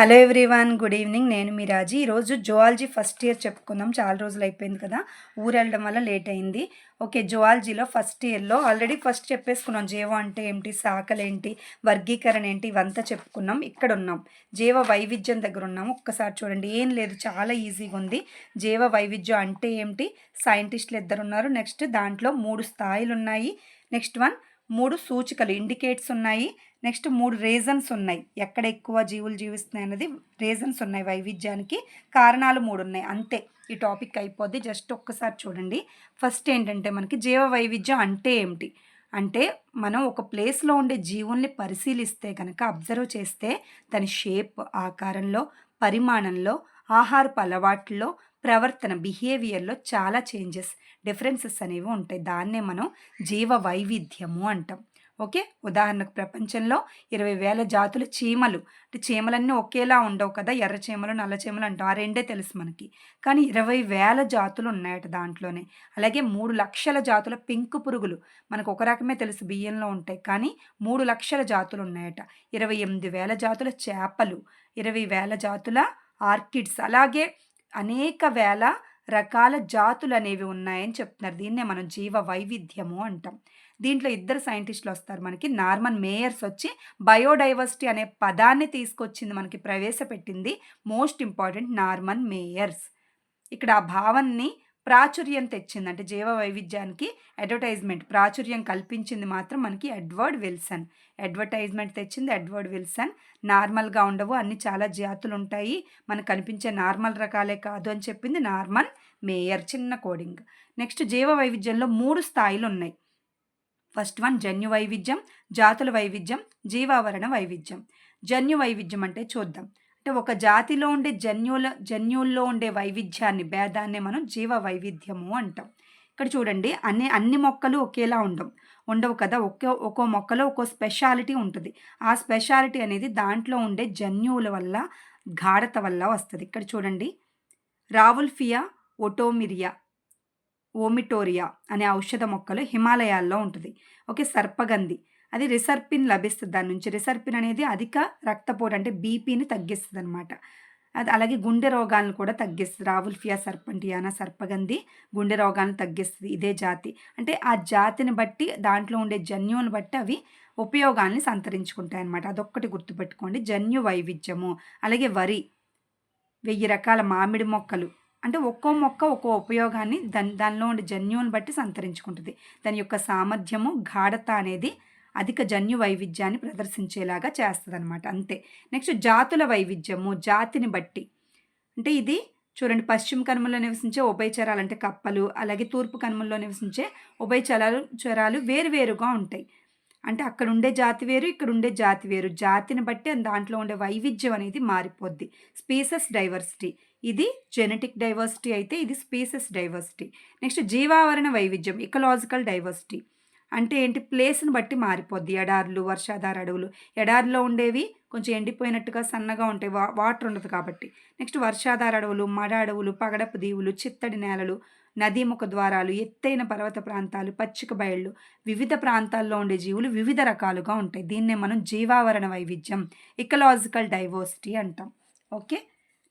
Hello everyone good evening. నేను మీ రాజీ. ఈరోజు zoology first year చెప్పుకుందాం. చాలా రోజులు అయిపోయింది కదా. ఊరు వెళ్ళడం వల్ల లేట్ అయింది. ఓకే జువాలజీలో ఫస్ట్ ఇయర్లో ఆల్రెడీ ఫస్ట్ చెప్పేసుకున్నాం. జీవ అంటే ఏంటి? శాఖలు ఏంటి? వర్గీకరణ ఏంటి? ఇవంతా చెప్పుకున్నాం. ఇక్కడ ఉన్నాం. జీవ వైవిధ్యం దగ్గర ఉన్నాం. ఒక్కసారి చూడండి. ఏం లేదు. చాలా ఈజీగా ఉంది. జీవ వైవిధ్యం అంటే ఏంటి? సైంటిస్టులు ఇద్దరు ఉన్నారు. నెక్స్ట్ దాంట్లో మూడు స్థాయిలు ఉన్నాయి. నెక్స్ట్ వన్ మూడు సూచికలు ఇండికేట్స్ ఉన్నాయి. నెక్స్ట్ మూడు రీజన్స్ ఉన్నాయి. ఎక్కడ ఎక్కువ జీవులు జీవిస్తున్నాయి అనేది రీజన్స్ ఉన్నాయి వైవిధ్యానికి. కారణాలు మూడు ఉన్నాయి. అంతే. ఈ టాపిక్ అయిపోద్ది. జస్ట్ ఒక్కసారి చూడండి. ఫస్ట్ ఏంటంటే మనకి జీవ వైవిధ్యం అంటే ఏమిటి? అంటే మనం ఒక ప్లేస్లో ఉండే జీవుల్ని పరిశీలిస్తే కనుక అబ్జర్వ్ చేస్తే దాని షేప్ ఆకారంలో పరిమాణంలో ఆహారపు అలవాట్లలో ప్రవర్తన బిహేవియర్లో చాలా చేంజెస్ డిఫరెన్సెస్ అనేవి ఉంటాయి. దాన్నే మనం జీవ వైవిధ్యము అంటాం. ఓకే? ఉదాహరణకు ప్రపంచంలో ఇరవై వేల జాతుల చీమలు అంటే చీమలన్నీ ఒకేలా ఉండవు కదా ఎర్ర చీమలు నల్ల చీమలు అంటాం. ఆ రెండే తెలుసు మనకి. కానీ ఇరవై వేల జాతులు ఉన్నాయట దాంట్లోనే. అలాగే మూడు లక్షల జాతుల పెంకు పురుగులు మనకు ఒక రకమే తెలుసు బియ్యంలో ఉంటాయి. కానీ మూడు లక్షల జాతులు ఉన్నాయట. ఇరవై ఎనిమిది వేల జాతుల చేపలు ఇరవై వేల జాతుల ఆర్కిడ్స్. అలాగే అనేక వేల రకాల జాతులు అనేవి ఉన్నాయని చెప్తున్నారు. దీన్నే మనం జీవ వైవిధ్యము అంటాం. దీంట్లో ఇద్దరు సైంటిస్టులు వస్తారు మనకి. నార్మన్ మేయర్స్ వచ్చి బయోడైవర్సిటీ అనే పదాన్ని తీసుకొచ్చింది మనకి ప్రవేశపెట్టింది. Most important Norman Myers. ఇక్కడ ఆ భావాన్ని ప్రాచుర్యం తెచ్చింది అంటే జీవ వైవిధ్యానికి అడ్వర్టైజ్మెంట్ ప్రాచుర్యం కల్పించింది మాత్రం మనకి ఎడ్వర్డ్ విల్సన్. అడ్వర్టైజ్మెంట్ తెచ్చింది ఎడ్వర్డ్ విల్సన్. నార్మల్గా ఉండవు అన్ని చాలా జాతులు ఉంటాయి మనకు కనిపించే నార్మల్ రకాలే కాదు అని చెప్పింది నార్మల్ మేయర్ చిన్న కోడింగ్. నెక్స్ట్ జీవ వైవిధ్యంలో మూడు స్థాయిలు ఉన్నాయి ఫస్ట్ వన్ జన్యు వైవిధ్యం జాతుల వైవిధ్యం జీవావరణ వైవిధ్యం. జన్యు వైవిధ్యం అంటే చూద్దాం. అంటే ఒక జాతిలో ఉండే జన్యుల జన్యుల్లో ఉండే వైవిధ్యాన్ని భేదాన్ని మనం జీవ వైవిధ్యము అంటాం. ఇక్కడ చూడండి అన్ని అన్ని మొక్కలు ఒకేలా ఉండవు ఉండవు కదా ఒక్కో ఒక్కో మొక్కలో ఒక్కో స్పెషాలిటీ ఉంటుంది. ఆ స్పెషాలిటీ అనేది దాంట్లో ఉండే జన్యువుల వల్ల గాఢత వల్ల వస్తుంది. ఇక్కడ చూడండి రావుల్ఫియా ఒటోమిరియా ఓమిటోరియా అనే ఔషధ మొక్కలు హిమాలయాల్లో ఉంటుంది. ఓకే సర్పగంధి. అది రిసర్పిన్ లభిస్తుంది. దాని నుంచి రిసర్పిన్ అనేది అధిక రక్తపోటు అంటే బీపీని తగ్గిస్తుంది అనమాట అది అలాగే గుండె రోగాలను కూడా తగ్గిస్తుంది. రావుల్ఫియా సర్పంటియానా సర్పగంధి గుండె రోగాలను తగ్గిస్తుంది. ఇదే జాతి. అంటే ఆ జాతిని బట్టి దాంట్లో ఉండే జన్యువుని బట్టి అవి ఉపయోగాల్ని సంతరించుకుంటాయి అనమాట అదొక్కటి గుర్తుపెట్టుకోండి. జన్యు వైవిధ్యము అలాగే వరి వెయ్యి రకాల మామిడి మొక్కలు. అంటే ఒక్కో మొక్క ఒక్కో ఉపయోగాన్ని దాని దానిలో ఉండే జన్యువుని బట్టి సంతరించుకుంటుంది. దాని యొక్క సామర్థ్యము గాఢత అనేది అధిక జన్యు వైవిధ్యాన్ని ప్రదర్శించేలాగా చేస్తుంది అనమాట అంతే. నెక్స్ట్ జాతుల వైవిధ్యము జాతిని బట్టి. అంటే ఇది చూడండి పశ్చిమ కనుమల్లో నివసించే ఉభయచరాలు అంటే కప్పలు అలాగే తూర్పు కనుమల్లో నివసించే ఉభయచరాలు చరాలు వేరువేరుగా ఉంటాయి. అంటే అక్కడ ఉండే జాతి వేరు ఇక్కడ ఉండే జాతి వేరు. జాతిని బట్టి దాంట్లో ఉండే వైవిధ్యం అనేది మారిపోద్ది. Species diversity. ఇది జెనెటిక్ డైవర్సిటీ అయితే ఇది స్పీసెస్ డైవర్సిటీ. నెక్స్ట్ జీవావరణ వైవిధ్యం ఇకలాజికల్ డైవర్సిటీ. అంటే ఏంటి? ప్లేస్ని బట్టి మారిపోద్ది ఎడార్లు వర్షాధార అడవులు. ఎడారిలో ఉండేవి కొంచెం ఎండిపోయినట్టుగా సన్నగా ఉంటాయి. వా వాటర్ ఉండదు కాబట్టి. నెక్స్ట్ వర్షాధార అడవులు మడ అడవులు పగడపు దీవులు చిత్తడి నేలలు నదీముఖ ద్వారాలు ఎత్తైన పర్వత ప్రాంతాలు పచ్చిక బయళ్ళు వివిధ ప్రాంతాల్లో ఉండే జీవులు వివిధ రకాలుగా ఉంటాయి. దీన్నే మనం జీవావరణ వైవిధ్యం ఇకలాజికల్ డైవర్సిటీ అంటాం. ఓకే?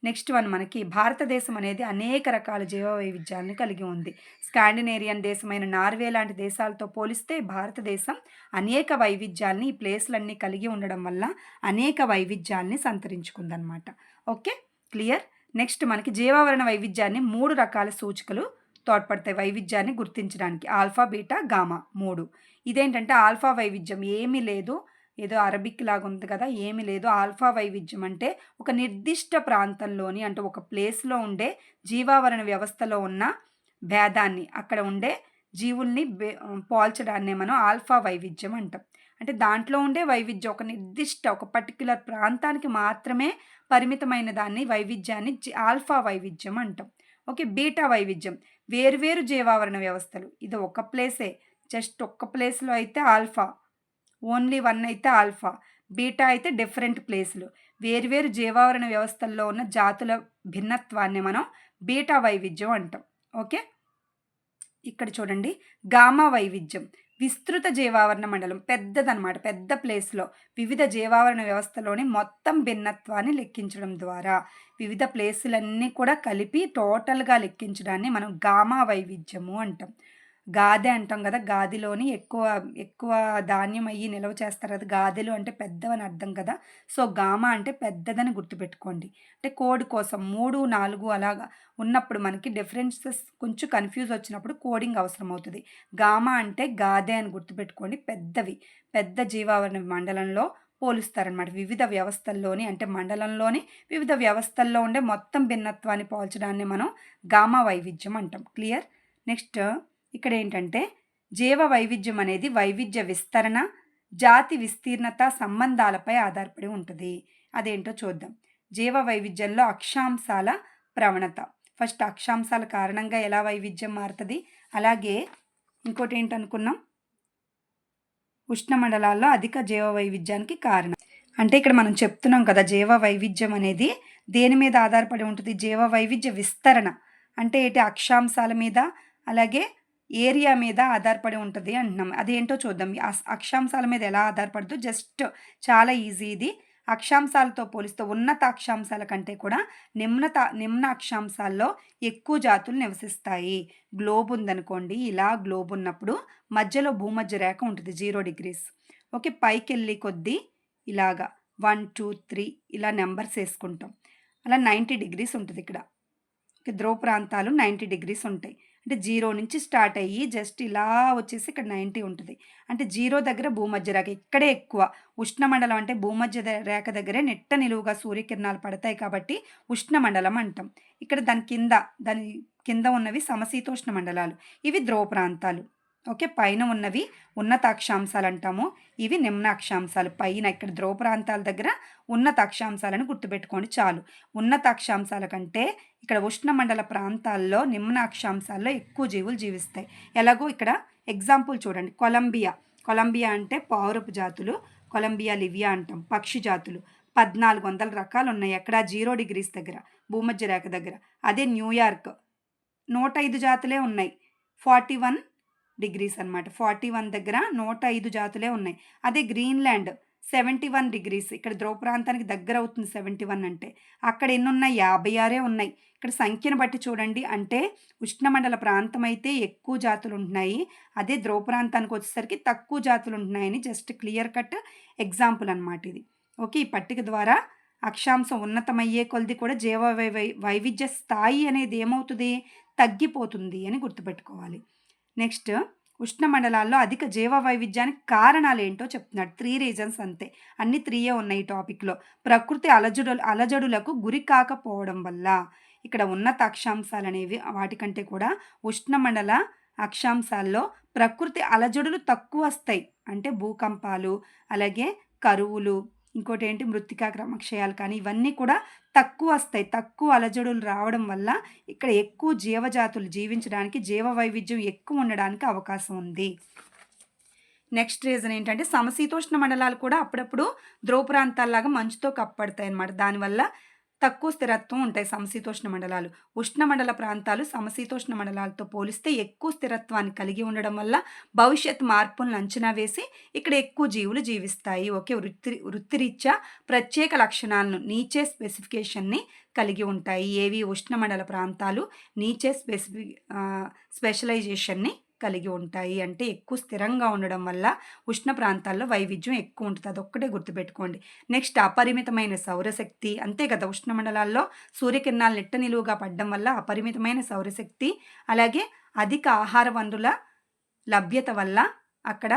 నెక్స్ట్ వన్ మనకి భారతదేశం అనేది అనేక రకాల జీవ వైవిధ్యాలను కలిగి ఉంది. స్కాండినేరియన్ దేశమైన నార్వే లాంటి దేశాలతో పోలిస్తే భారతదేశం అనేక వైవిధ్యాలని ఈ ప్లేస్లన్నీ కలిగి ఉండడం వల్ల అనేక వైవిధ్యాల్ని సంతరించుకుందనమాట ఓకే? క్లియర్? నెక్స్ట్ మనకి జీవావరణ వైవిధ్యాన్ని మూడు రకాల సూచికలు తోడ్పడతాయి. వైవిధ్యాన్ని గుర్తించడానికి ఆల్ఫా బీటా గామా మూడు. ఇదేంటంటే ఆల్ఫా వైవిధ్యం ఏమీ లేదు. ఏదో అరబిక్ లాగా ఉంది కదా ఏమీ లేదు. ఆల్ఫా వైవిధ్యం అంటే ఒక నిర్దిష్ట ప్రాంతంలోని అంటే ఒక ప్లేస్లో ఉండే జీవావరణ వ్యవస్థలో ఉన్న భేదాన్ని అక్కడ ఉండే జీవుల్ని పోల్చడాన్ని మనం ఆల్ఫా వైవిధ్యం అంటాం. అంటే దాంట్లో ఉండే వైవిధ్యం ఒక నిర్దిష్ట ఒక పర్టిక్యులర్ ప్రాంతానికి మాత్రమే పరిమితమైన దాన్ని వైవిధ్యాన్ని ఆల్ఫా వైవిధ్యం అంటాం. ఓకే బీటా వైవిధ్యం. వేరువేరు జీవావరణ వ్యవస్థలు. ఇది ఒక ప్లేసే. జస్ట్ ఒక్క ప్లేస్లో అయితే ఆల్ఫా ఓన్లీ వన్ అయితే ఆల్ఫా బీటా అయితే డిఫరెంట్ ప్లేస్లు. వేరువేరు జీవావరణ వ్యవస్థల్లో ఉన్న జాతుల భిన్నత్వాన్ని మనం బీటా వైవిధ్యం అంటాం. ఓకే? ఇక్కడ చూడండి. గామా వైవిధ్యం. విస్తృత జీవావరణ మండలం పెద్దదనమాట పెద్ద ప్లేస్లో. వివిధ జీవావరణ వ్యవస్థలోని మొత్తం భిన్నత్వాన్ని లెక్కించడం ద్వారా వివిధ ప్లేసులన్నీ కూడా కలిపి టోటల్గా లెక్కించడాన్ని మనం గామా వైవిధ్యము అంటాం. గాదె అంటాం కదా గాదిలోని ఎక్కువ ఎక్కువ ధాన్యం అయ్యి నిల్వ చేస్తారు కదా గాదెలు అంటే పెద్దవని అర్థం కదా. సో గామా అంటే పెద్దదని గుర్తుపెట్టుకోండి. అంటే కోడి కోసం మూడు నాలుగు అలాగా ఉన్నప్పుడు మనకి డిఫరెన్సెస్ కొంచెం కన్ఫ్యూజ్ వచ్చినప్పుడు కోడింగ్ అవసరం అవుతుంది గామా అంటే గాదె అని గుర్తుపెట్టుకోండి పెద్దవి. పెద్ద జీవావరణ మండలంలో పోలుస్తారనమాట వివిధ వ్యవస్థల్లోని అంటే మండలంలోని వివిధ వ్యవస్థల్లో ఉండే మొత్తం భిన్నత్వాన్ని పోల్చడాన్ని మనం గామా వైవిధ్యం అంటాం. క్లియర్ నెక్స్ట్ ఇక్కడ ఏంటంటే జీవ వైవిధ్యం అనేది వైవిధ్య విస్తరణ జాతి విస్తీర్ణత సంబంధాలపై ఆధారపడి ఉంటుంది. అదేంటో చూద్దాం. జీవ వైవిధ్యంలో అక్షాంశాల ప్రవణత. ఫస్ట్ అక్షాంశాల కారణంగా ఎలా వైవిధ్యం మారుతుంది? అలాగే ఇంకోటి ఏంటనుకున్నాం ఉష్ణమండలాల్లో అధిక జీవ వైవిధ్యానికి కారణం. అంటే ఇక్కడ మనం చెప్తున్నాం కదా జీవ వైవిధ్యం అనేది దేని మీద ఆధారపడి ఉంటుంది? జీవ వైవిధ్య విస్తరణ. అంటే ఏంటి? అక్షాంశాల మీద అలాగే ఏరియా మీద ఆధారపడి ఉంటుంది అంటున్నాం. అదేంటో చూద్దాం. అక్షాంశాల మీద ఎలా ఆధారపడదు జస్ట్ చాలా ఈజీ ఇది. అక్షాంశాలతో పోలిస్తే ఉన్నత అక్షాంశాల కంటే కూడా నిమ్నత నిమ్న అక్షాంశాల్లో ఎక్కువ జాతులు నివసిస్తాయి. గ్లోబ్ ఉందనుకోండి ఇలా గ్లోబ్ ఉన్నప్పుడు మధ్యలో భూమధ్య రేఖ ఉంటుంది జీరో డిగ్రీస్. ఓకే పైకి వెళ్ళి కొద్దీ ఇలాగా వన్ టూ త్రీ ఇలా నెంబర్స్ వేసుకుంటాం. అలా నైంటీ డిగ్రీస్ ఉంటుంది ఇక్కడ. ఓకే ధ్రువ ప్రాంతాలు నైంటీ డిగ్రీస్ ఉంటాయి. అంటే జీరో నుంచి స్టార్ట్ అయ్యి జస్ట్ ఇలా వచ్చేసి ఇక్కడ నైంటీ ఉంటుంది. అంటే జీరో దగ్గర భూమధ్య రేఖ ఇక్కడే ఎక్కువ. ఉష్ణమండలం అంటే భూమధ్య రేఖ దగ్గరే నెట్ట నిలువుగా సూర్యకిరణాలు పడతాయి కాబట్టి ఉష్ణమండలం అంటాం. ఇక్కడ దాని కింద దాని కింద ఉన్నవి సమశీతోష్ణ మండలాలు ఇవి ధ్రువ ప్రాంతాలు. ఓకే పైన ఉన్నవి ఉన్నతాక్షాంశాలు అంటాము ఇవి నిమ్నాక్షాంశాలు. పైన ఇక్కడ ధ్రువ ప్రాంతాల దగ్గర ఉన్నతాక్షాంశాలను గుర్తుపెట్టుకోండి చాలు. ఉన్నతాక్షాంశాల కంటే ఇక్కడ ఉష్ణమండల ప్రాంతాల్లో నిమ్నాక్షాంశాల్లో ఎక్కువ జీవులు జీవిస్తాయి. ఎలాగో ఇక్కడ ఎగ్జాంపుల్ చూడండి. కొలంబియా. కొలంబియా అంటే పౌరపు జాతులు. కొలంబియా లివియా అంటాం. పక్షి జాతులు. పద్నాలుగు వందల రకాలు ఉన్నాయి ఎక్కడ జీరో డిగ్రీస్ దగ్గర భూమధ్య రేఖ దగ్గర. అదే న్యూయార్క్. నూట ఐదు జాతులే ఉన్నాయి. ఫార్టీ వన్ డిగ్రీస్ అనమాట ఫార్టీ వన్ దగ్గర నూట ఐదు జాతులే ఉన్నాయి. అదే గ్రీన్లాండ్ సెవెంటీ వన్ డిగ్రీస్. ఇక్కడ ధ్రువ ప్రాంతానికి దగ్గర అవుతుంది సెవెంటీ వన్ అంటే. అక్కడ ఎన్ని ఉన్నాయి యాభై ఆరే ఉన్నాయి. ఇక్కడ సంఖ్యను బట్టి చూడండి. అంటే ఉష్ణమండల ప్రాంతం అయితే ఎక్కువ జాతులు ఉంటున్నాయి. అదే ధ్రువ ప్రాంతానికి వచ్చేసరికి తక్కువ జాతులు ఉంటున్నాయని జస్ట్ క్లియర్ కట్ ఎగ్జాంపుల్ అనమాట ఇది. ఓకే ఈ పట్టిక ద్వారా అక్షాంశం ఉన్నతమయ్యే కొలది కూడా జీవ వై వైవిధ్య స్థాయి అనేది ఏమవుతుంది? తగ్గిపోతుంది అని గుర్తుపెట్టుకోవాలి. నెక్స్ట్ ఉష్ణమండలాల్లో అధిక జీవ వైవిధ్యానికి కారణాలు ఏంటో చెప్తున్నాడు. త్రీ రీజన్స్ అంతే. అన్ని త్రీయే ఉన్నాయి ఈ టాపిక్లో. ప్రకృతి అలజడు అలజడులకు గురి కాకపోవడం వల్ల ఇక్కడ ఉన్నత అక్షాంశాలు అనేవి వాటికంటే కూడా ఉష్ణమండల అక్షాంశాల్లో ప్రకృతి అలజడులు తక్కువ వస్తాయి. అంటే భూకంపాలు అలాగే కరువులు ఇంకోటి ఏంటి మృతికా క్రమక్షయాలు కానీ ఇవన్నీ కూడా తక్కువ వస్తాయి. తక్కువ అలజడులు రావడం వల్ల ఇక్కడ ఎక్కువ జీవజాతులు జీవించడానికి జీవ వైవిధ్యం ఎక్కువ ఉండడానికి అవకాశం ఉంది. నెక్స్ట్ రీజన్ ఏంటంటే సమశీతోష్ణ మండలాలు కూడా అప్పుడప్పుడు ధ్రువ ప్రాంతాల్లాగా మంచుతో కప్పడతాయి అన్నమాట దానివల్ల తక్కువ స్థిరత్వం ఉంటాయి సమశీతోష్ణ మండలాలు. ఉష్ణమండల ప్రాంతాలు సమశీతోష్ణ మండలాలతో పోలిస్తే ఎక్కువ స్థిరత్వాన్ని కలిగి ఉండడం వల్ల భవిష్యత్ మార్పులను అంచనా వేసి ఇక్కడ ఎక్కువ జీవులు జీవిస్తాయి. ఒకే వృత్తి వృత్తిరీత్యా ప్రత్యేక లక్షణాలను నీచే స్పెసిఫికేషన్ని కలిగి ఉంటాయి. ఏవి? ఉష్ణమండల ప్రాంతాలు నీచే స్పెసిఫి స్పెషలైజేషన్ని కలిగి ఉంటాయి. అంటే ఎక్కువ స్థిరంగా ఉండడం వల్ల ఉష్ణ ప్రాంతాల్లో వైవిధ్యం ఎక్కువ ఉంటుంది. అదొక్కటే గుర్తుపెట్టుకోండి. నెక్స్ట్ అపరిమితమైన సౌరశక్తి. అంతే కదా ఉష్ణమండలాల్లో సూర్యకిరణాలు నెట్ట నిలువుగా పడడం వల్ల అపరిమితమైన సౌరశక్తి అలాగే అధిక ఆహార వనరుల లభ్యత వల్ల అక్కడ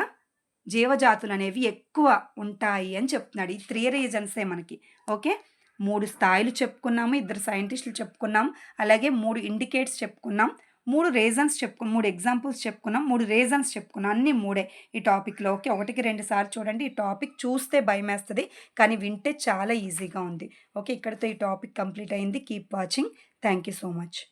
జీవజాతులు అనేవి ఎక్కువ ఉంటాయి అని చెప్తున్నాడు. ఈ త్రీ రీజన్సే మనకి. ఓకే? మూడు స్థాయిలు చెప్పుకున్నాము ఇద్దరు సైంటిస్టులు చెప్పుకున్నాం అలాగే మూడు ఇండికేట్స్ చెప్పుకున్నాం. మూడు రీజన్స్ చెప్పుకు మూడు ఎగ్జాంపుల్స్ చెప్పుకున్నాం మూడు రీజన్స్ చెప్పుకున్నాం. అన్నీ మూడే. ఈ టాపిక్లో ఓకే ఒకటికి రెండు సార్లు చూడండి. ఈ టాపిక్ చూస్తే భయం వేస్తుంది కానీ వింటే చాలా ఈజీగా ఉంది. ఓకే ఇక్కడితో ఈ టాపిక్ కంప్లీట్ అయింది. Keep watching thank you so much